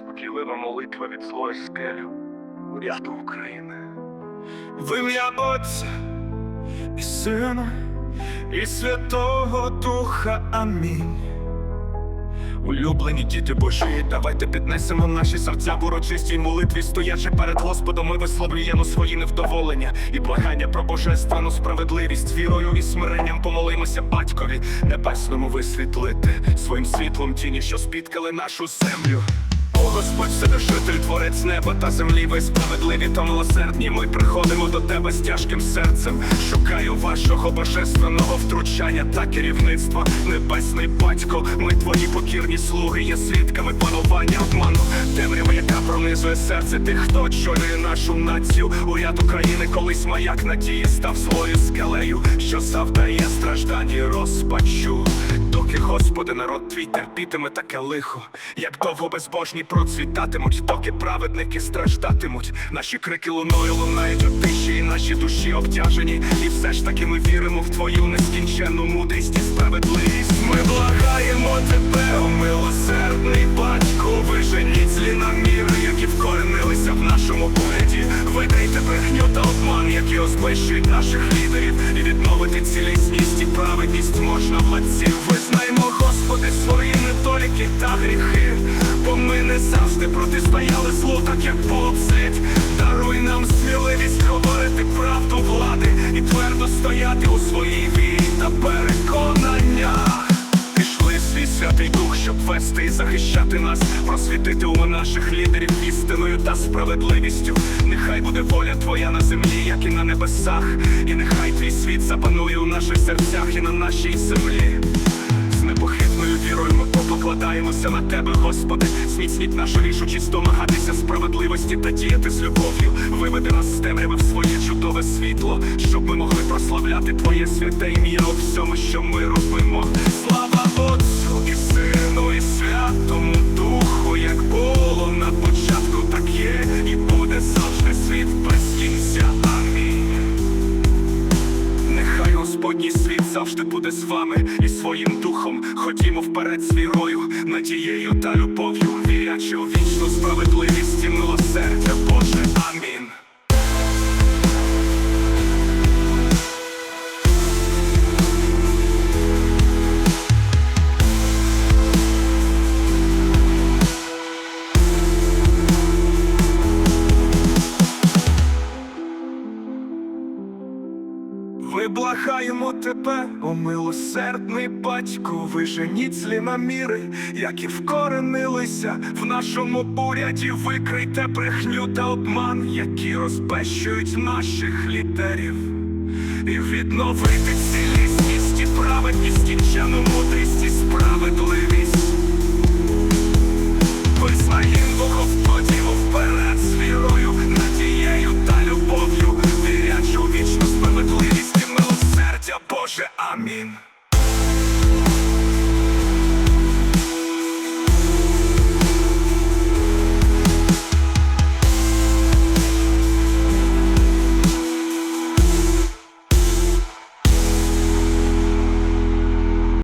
заспокійлива молитва від злої скелю, уряду України. В ім'я Отця і Сина, і Святого Духа. Амінь. Улюблені діти Божі, давайте піднесемо наші серця в урочистій молитві, стоячи перед Господом, ми висловлюємо свої невдоволення і благання про божественну справедливість, вірою і смиренням помолимося батькові небесному висвітлити своїм світлом тіні, що спіткали нашу землю. О Господь, Вседержитель, творець неба та землі, ви справедливі та милосердні. Ми приходимо до тебе з тяжким серцем. Шукаю вашого божественного втручання та керівництва. Небесний батько, ми твої покірні слуги, є свідками панування обману. Темрява, яка пронизує серце тих, хто очолює нашу націю. Уряд України колись маяк надії став злою скелею, що завдає страждань і розпачу. Доки, Господи, народ твій терпітиме таке лихо, як довго безбожні процвітатимуть, доки праведники страждатимуть. Наші крики луною лунають у тиші, і наші душі обтяжені. І все ж таки ми віримо в твою нескінченну мудрість і справедливість. Ми благаємо тебе, о милосердний батько, лідерів, і відновити цілісність і праведність можна владців. Визнаємо, Господи, свої недоліки та гріхи, бо ми не завжди протистояли злу, так як Бог. Даруй нам сміливість говорити правду щоб вести і захищати нас, просвітити у наших лідерів істиною та справедливістю. Нехай буде воля твоя на землі, як і на небесах, і нехай твій світ запанує у наших серцях і на нашій землі. З непохитною вірою ми покладаємося на тебе, Господи. Зміцніть нашу рішучість домагатися справедливості та діяти з любов'ю. Виведи нас з темряви в своє чудове світло, щоб ми могли прославляти Твоє святе ім'я у всьому, що ми робимо. Буде з вами і своїм духом. Ходімо вперед з вірою, надією та любов'ю, вірячи у вічну справедливість Виблагаємо тебе, о милосердний батьку, виженіть злі наміри, які вкоренилися в нашому уряді, викрийте брехню та обман, які розбещують наших лідерів, і відновити цілісність і праведність, кінчену мудрість і справедливість.